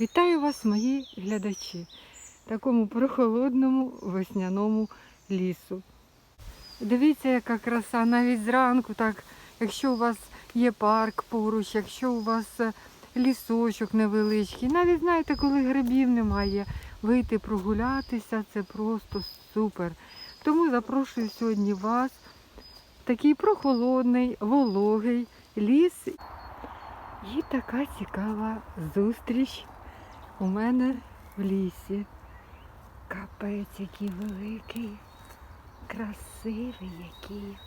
Вітаю вас, мої глядачі, такому прохолодному весняному лісу. Дивіться, яка краса, навіть зранку, так, якщо у вас є парк поруч, якщо у вас е, лісочок невеличкий, навіть знаєте, коли грибів немає, вийти прогулятися це просто супер. Тому запрошую сьогодні вас в такий прохолодний, вологий ліс. І така цікава зустріч у мене в лісі. Капець, який великий, красивий який.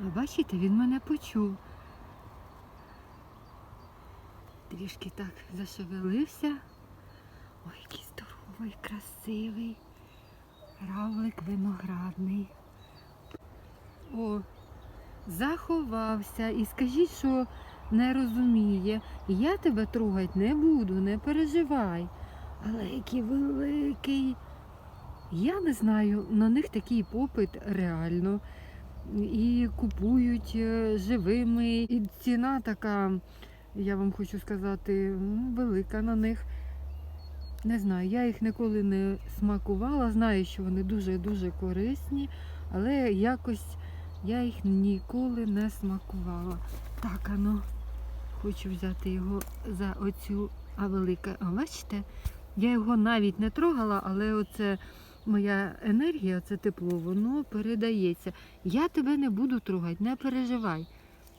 А бачите, він мене почув. Трішки так зашевелився. Ой, який здоровий, красивий. Равлик виноградний. О, заховався і скажіть, що не розуміє. Я тебе трогать не буду, не переживай. Але який великий. Я не знаю, на них такий попит реально. І купують е, живими. І ціна така, я вам хочу сказати, велика на них. Не знаю, я їх ніколи не смакувала. Знаю, що вони дуже-дуже корисні, але якось я їх ніколи не смакувала. Так, ано, хочу взяти його за оцю, а велика. А бачите, я його навіть не трогала, але оце моя енергія, це тепло, воно передається. Я тебе не буду трогати, не переживай.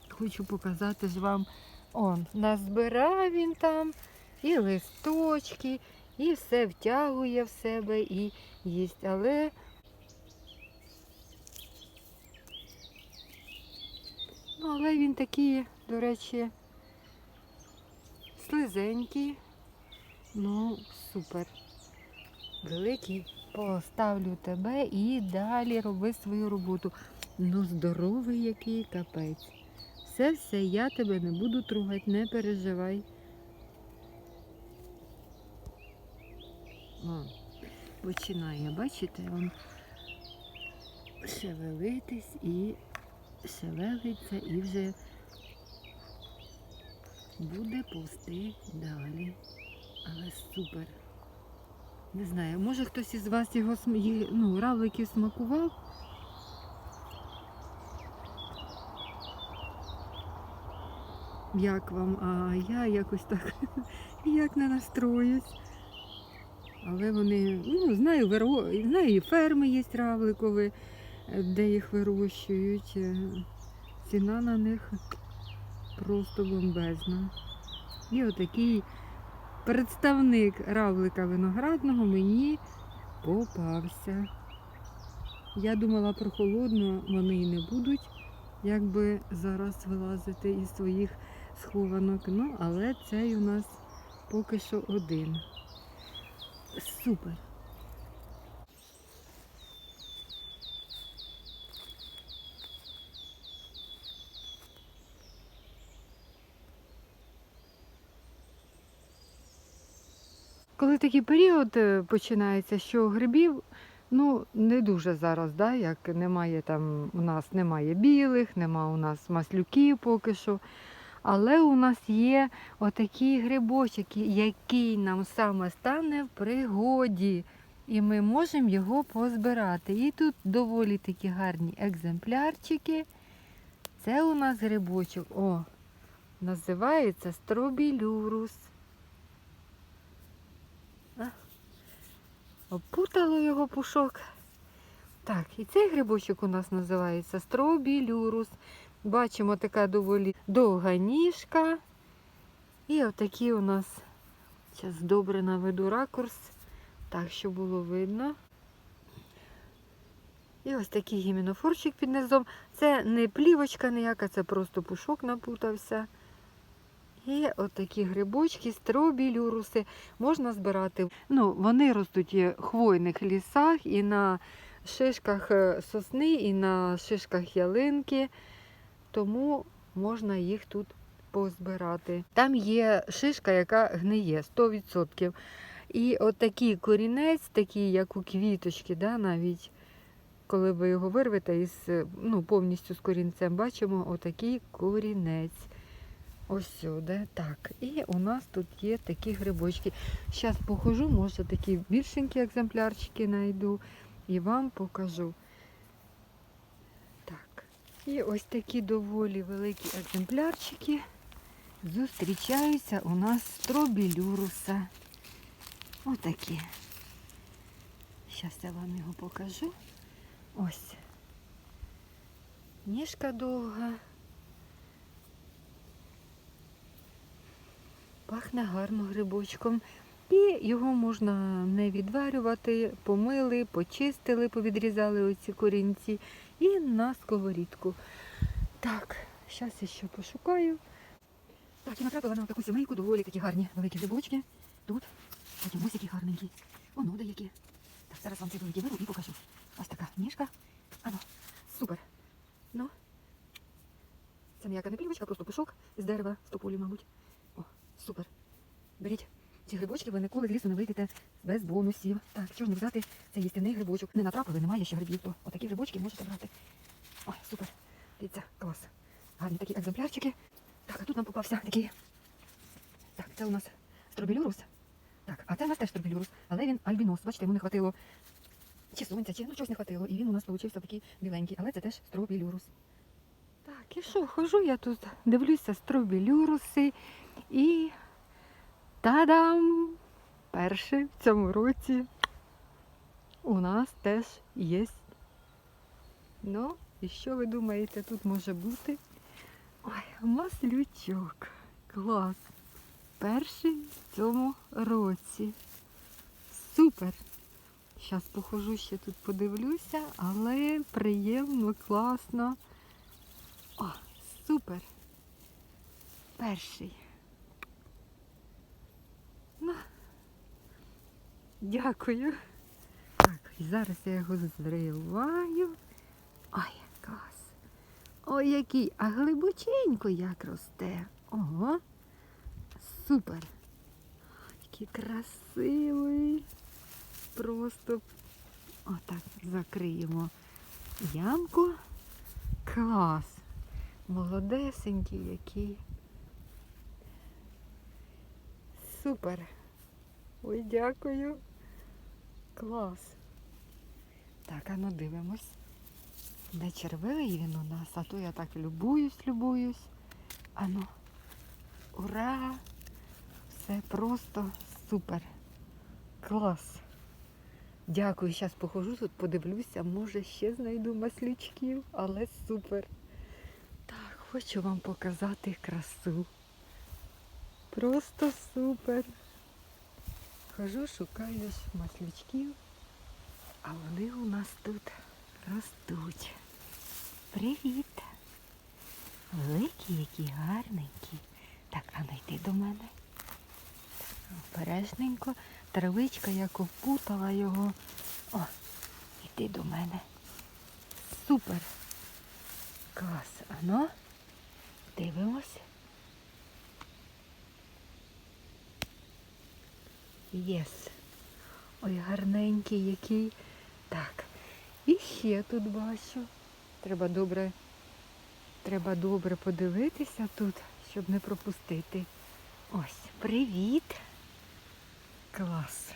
Хочу показати ж вам. Он, назбирав він там і листочки, і все втягує в себе і їсть. Але але він такий, до речі, слизенький. Ну, супер. Великий. Поставлю тебе і далі роби свою роботу. Ну, здоровий який капець. Все, все, я тебе не буду трогати, не переживай. О, починає, бачите, він шевелитись і шевелиться і вже буде повсти далі. Але супер. Не знаю, може хтось із вас його ну, равликів смакував? Як вам? А я якось так ніяк не настроюсь. Але вони, ну, знаю, знаю, ферми є равликові, де їх вирощують. Е, Ціна на них просто бомбезна. І отакий представник равлика виноградного мені попався. Я думала прохолодно, вони і не будуть, якби зараз вилазити із своїх схованок. Ну, але цей у нас поки що один. Супер. Коли такий період е, починається, що грибів ну не дуже зараз, да, як немає там, у нас немає білих, нема у нас маслюків поки що. Але у нас є отакий грибочок, який нам саме стане в пригоді. І ми можемо його позбирати. І тут доволі такі гарні екземплярчики. Це у нас грибочок. О, називається стробілюрус. Опутало його пушок. Так, і цей грибочок у нас називається стробілюрус. Бачимо, така доволі довга ніжка. І отакі у нас, зараз добре наведу ракурс, так, щоб було видно. І ось такий гімінофорчик під низом. Це не плівочка ніяка, це просто пушок напутався. І отакі грибочки, стробілюруси можна збирати. Ну, вони ростуть в хвойних лісах, і на шишках е, сосни, і на шишках ялинки. Тому можна їх тут позбирати. Там є шишка, яка гниє 100%. І отакий корінець, такий, як у квіточки, да, навіть коли ви його вирвете із ну, повністю з корінцем, бачимо отакий корінець. Ось сюди. Так. І у нас тут є такі грибочки. Зараз похожу, може такі більшенькі екземплярчики знайду і вам покажу. Так. І ось такі доволі великі екземплярчики зустрічаються у нас стробілюруса. Отакі. Зараз я вам його покажу. Ось. Ніжка довга. Пахне гарно грибочком. І його можна не відварювати, помили, почистили, повідрізали оці корінці і на сковорідку. Так, зараз я ще пошукаю. Так, я натрапила на таку сімейку, доволі такі гарні великі грибочки. Тут. Потім ось які гарненькі. Воно деякі. Так, зараз вам ці великі виру і покажу. Ось така ніжка. Ано, супер. Ну. Це ніяка не плівочка, просто пушок з дерева, з тополі, мабуть. Супер. Беріть ці грибочки, ви ніколи з лісу не вийдете без бонусів. Так, що ж не взяти, це їстівний грибочок. Не натрапили, немає ще грибів, то отакі грибочки можете брати. Ой, супер. Дивіться, клас. Гарні такі екземплярчики. Так, а тут нам попався такий. Так, це у нас стробілюрус. Так, а це у нас теж стробілюрус, але він альбінос. Бачите, йому не хватило чи сонця, чи ну чогось не хватило. І він у нас получився такий біленький, але це теж стробілюрус. Так, і що, хожу я тут, дивлюся стробілюруси і та-дам! Перший в цьому році у нас теж є. Ну, і що ви думаєте, тут може бути? Ой, маслючок. Клас. Перший в цьому році. Супер. Зараз похожу ще тут подивлюся, але приємно, класно. О, супер. Перший. Ну, дякую. Так, і зараз я його зриваю. Ой, клас. Ой, який, а глибоченько як росте. Ого. Супер. Який красивий. Просто отак закриємо ямку. Клас. Молодесенький який. Супер. Ой, дякую. Клас. Так, а ну дивимось. Не червивий він у нас, а то я так любуюсь, любуюсь. Ану. Ура! Все просто супер. Клас. Дякую, зараз похожу тут, подивлюся, може ще знайду маслючків, але супер. Так, хочу вам показати красу. Просто супер. Хожу, шукаю ж маслючків, а вони у нас тут ростуть. Привіт! Великі, які гарненькі. Так, а ну йди до мене. Обережненько. Травичка як опутала його. О, йди до мене. Супер. Клас. Ано. Дивимось. Єс. Ой, гарненький який. Так. І ще тут бачу. Треба добре, треба добре подивитися тут, щоб не пропустити. Ось, привіт. Клас.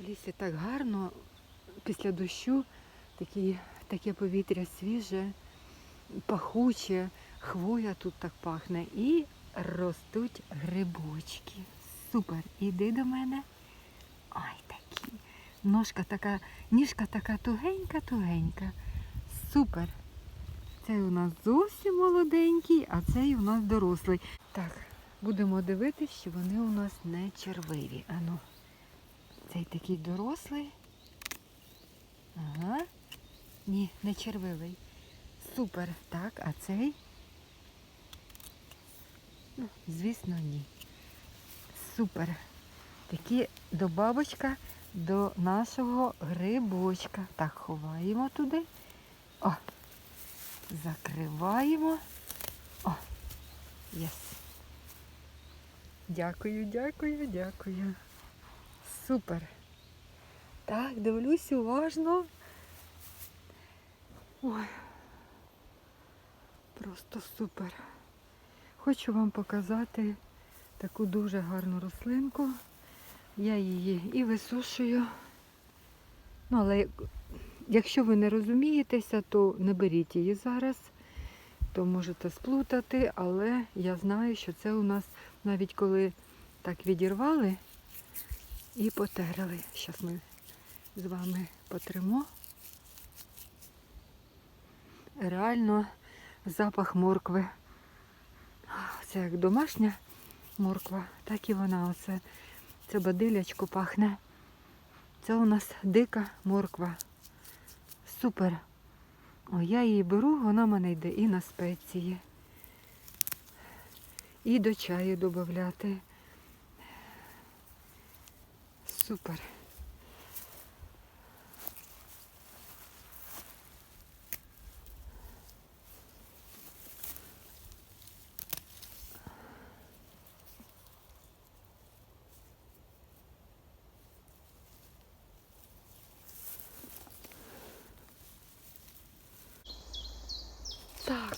В лісі так гарно, після дощу такі, таке повітря свіже, пахуче, хвоя тут так пахне і ростуть грибочки. Супер. Іди до мене. Ай, такі. Ножка така, ніжка така тугенька-тугенька. Супер. Цей у нас зовсім молоденький, а цей у нас дорослий. Так, будемо дивитися, що вони у нас не червиві. Ану, цей такий дорослий. Ага. Ні, не червивий. Супер. Так, а цей? Ну, звісно, ні. Супер. Такі добавочка до нашого грибочка. Так, ховаємо туди. О, закриваємо. О, єс. Дякую, дякую, дякую. Супер. Так, дивлюсь уважно. Ой. Просто супер. Хочу вам показати таку дуже гарну рослинку. Я її і висушую. Ну, але якщо ви не розумієтеся, то не беріть її зараз, то можете сплутати, але я знаю, що це у нас навіть коли так відірвали і потерли. Зараз ми з вами потримо. Реально запах моркви. Це як домашня морква, так і вона оце. Це бадилячко пахне. Це у нас дика морква. Супер. О, я її беру, вона в мене йде і на спеції. І до чаю додати. Супер. Так,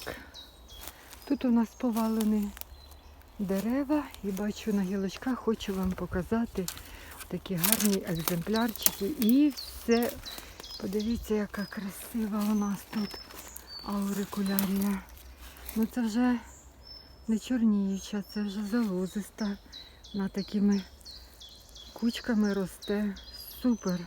тут у нас повалені дерева і бачу на гілочках, хочу вам показати такі гарні екземплярчики. І все, подивіться, яка красива у нас тут аурикулярія. Ну це вже не чорніюча, це вже залозиста. Вона такими кучками росте. Супер.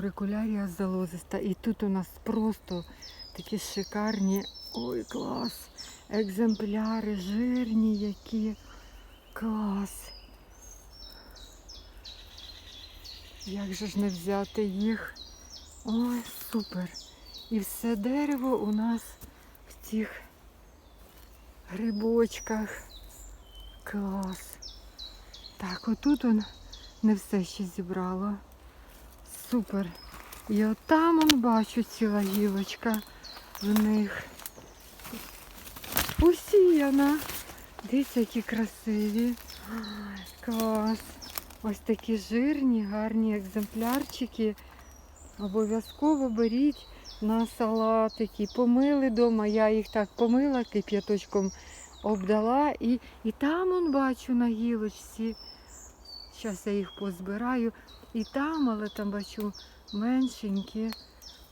Аурикулярія залозиста. І тут у нас просто такі шикарні, ой, клас, екземпляри, жирні які. Клас. Як же ж не взяти їх? Ой, супер. І все дерево у нас в цих грибочках. Клас. Так, отут он не все ще зібрало. Супер. І отам он бачу ціла гілочка в них. Усіяна. Дивіться, які красиві. Ай, Клас. Ось такі жирні, гарні екземплярчики. Обов'язково беріть на салатики. Помили вдома, я їх так помила, кип'яточком обдала. І, і там он бачу на гілочці. Зараз я їх позбираю. І там, але там бачу меншенькі.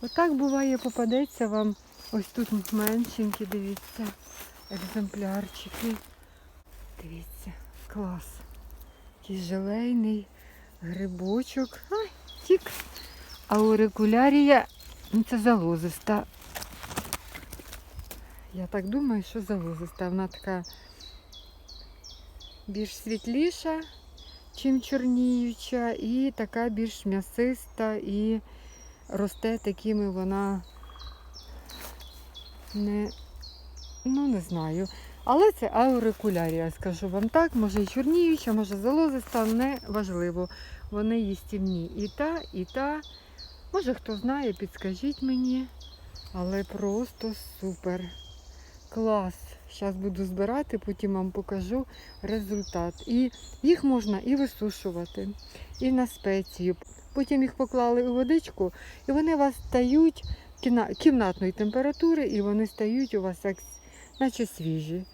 Отак буває, попадеться вам. Ось тут меншенькі, дивіться, екземплярчики. Дивіться, клас. Такий желейний грибочок. Ай, тік. А Аурикулярія, ну це залозиста. Я так думаю, що залозиста. Вона така більш світліша, чим чорніюча, і така більш м'ясиста і росте такими вона не, ну не знаю. Але це аурикулярія, скажу вам так, може і чорніюча, може залозиста, не важливо. Вони їстівні. І та, і та. Може хто знає, підскажіть мені. Але просто супер. Клас. Зараз буду збирати, потім вам покажу результат. І їх можна і висушувати, і на спецію. Потім їх поклали у водичку, і вони у вас стають кімнатної температури, і вони стають у вас як, наче свіжі.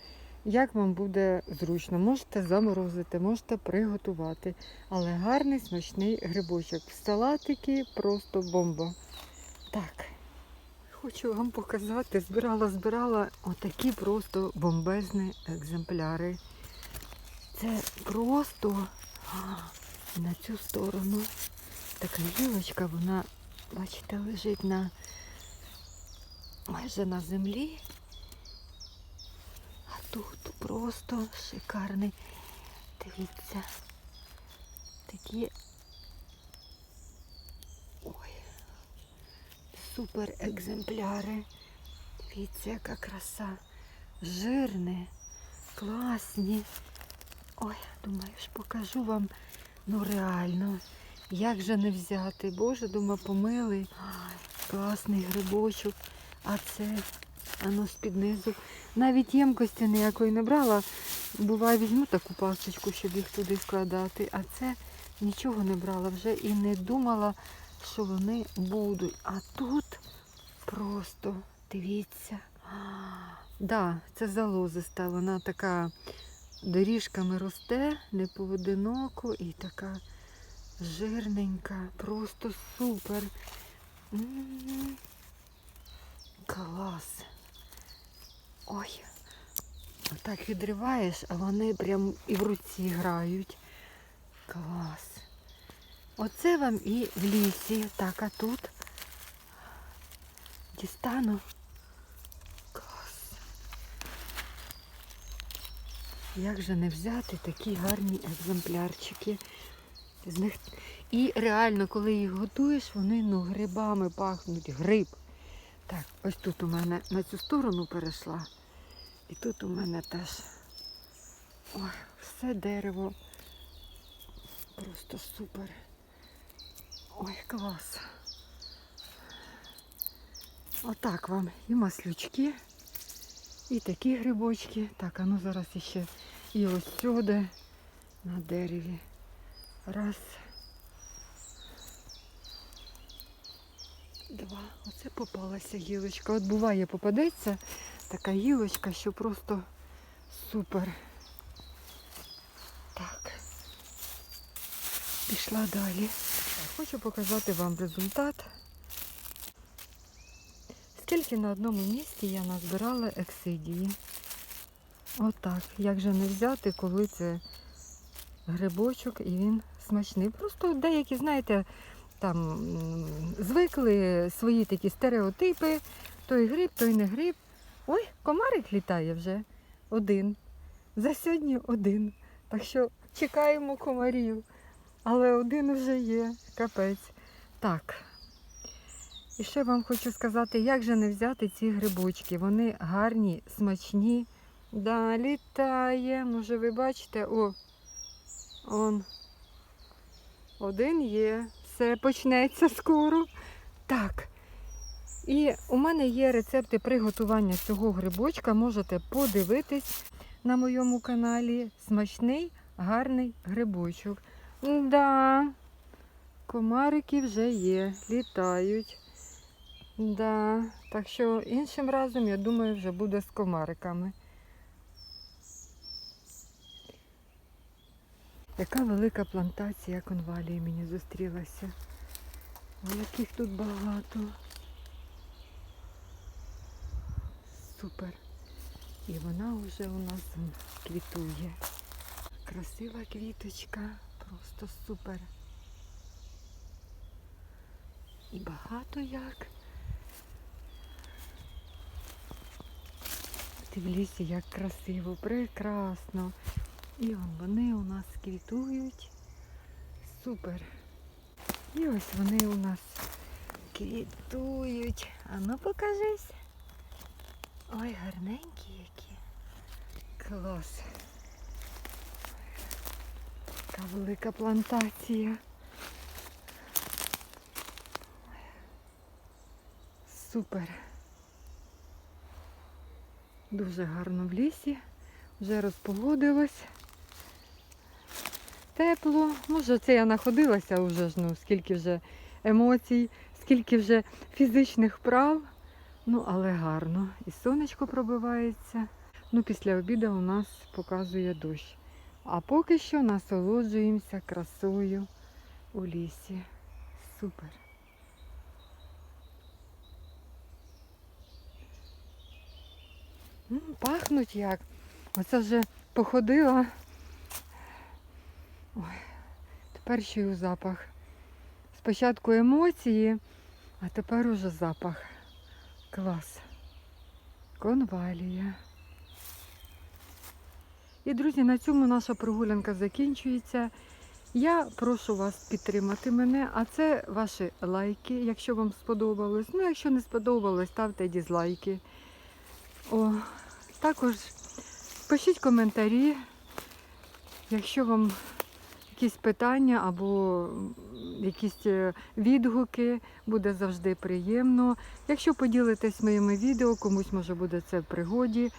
Як вам буде зручно, можете заморозити, можете приготувати. Але гарний смачний грибочок. В салатики просто бомба. Так, хочу вам показати, збирала, збирала отакі просто бомбезні екземпляри. Це просто на цю сторону. Така гілочка, вона, бачите, лежить на майже на землі. А тут просто шикарний. Дивіться. Такі. Супер екземпляри. Дивіться, яка краса. Жирне, класні. Ой, думаю, ж покажу вам. Ну реально. Як же не взяти? Боже, думаю, помили. Класний грибочок. А це, воно з-під низу. Навіть ємкості ніякої не брала. Буває, візьму таку пасочку, щоб їх туди складати. А це нічого не брала вже і не думала, що вони будуть. А тут просто дивіться. Да, це залозиста. Вона така доріжками росте, не поодиноко і така жирненька, просто супер. Клас. Ой. Отак відриваєш, а вони прям і в руці грають. Клас. Оце вам і в лісі. Так, а тут дістану. Клас. Як же не взяти такі гарні екземплярчики? З них... І реально, коли їх готуєш, вони ну, грибами пахнуть. Гриб. Так, ось тут у мене на цю сторону перейшла. І тут у мене теж ой, все дерево. Просто супер. Ой, клас. Отак вам і маслючки, і такі грибочки. Так, а ну зараз іще і ось сюди на дереві. Раз. Два. Оце попалася гілочка. От буває, попадеться така гілочка, що просто супер. Так. Пішла далі. Хочу показати вам результат. Скільки на одному місці я назбирала ексидії. Отак. Як же не взяти, коли це грибочок і він смачний. Просто деякі, знаєте, там звикли свої такі стереотипи. Той гриб, той не гриб. Ой, комарик літає вже один. За сьогодні один. Так що чекаємо комарів. Але один вже є, капець. Так. І ще вам хочу сказати, як же не взяти ці грибочки. Вони гарні, смачні. Да, літає. Може ви бачите? О, он. Один є. Все почнеться скоро. Так. І у мене є рецепти приготування цього грибочка. Можете подивитись на моєму каналі. Смачний, гарний грибочок. Да, комарики вже є, літають. Да, так що іншим разом, я думаю, вже буде з комариками. Яка велика плантація конвалії мені зустрілася. Яких тут багато. Супер. І вона вже у нас квітує. Красива квіточка, просто супер. І багато як. Ти як красиво, прекрасно. І он вони у нас квітують. Супер. І ось вони у нас квітують. А ну покажись. Ой, гарненькі які. Клас. Така велика плантація. Супер. Дуже гарно в лісі. Вже розпогодилось. Тепло. Може, це я находилася вже ж, ну, скільки вже емоцій, скільки вже фізичних прав. Ну, але гарно. І сонечко пробивається. Ну, після обіду у нас показує дощ. А поки що насолоджуємося красою у лісі. Супер. М, Пахнуть як. Оце вже походила. Ой, тепер у запах. Спочатку емоції, а тепер уже запах. Клас. Конвалія. І, друзі, на цьому наша прогулянка закінчується. Я прошу вас підтримати мене, а це ваші лайки, якщо вам сподобалось. Ну, якщо не сподобалось, ставте дізлайки. О, також пишіть коментарі, якщо вам якісь питання або якісь е, відгуки, буде завжди приємно. Якщо поділитесь моїми відео, комусь може буде це в пригоді.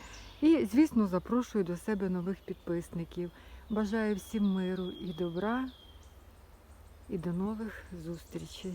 І, звісно, запрошую до себе нових підписників. Бажаю всім миру і добра. і до нових зустрічей.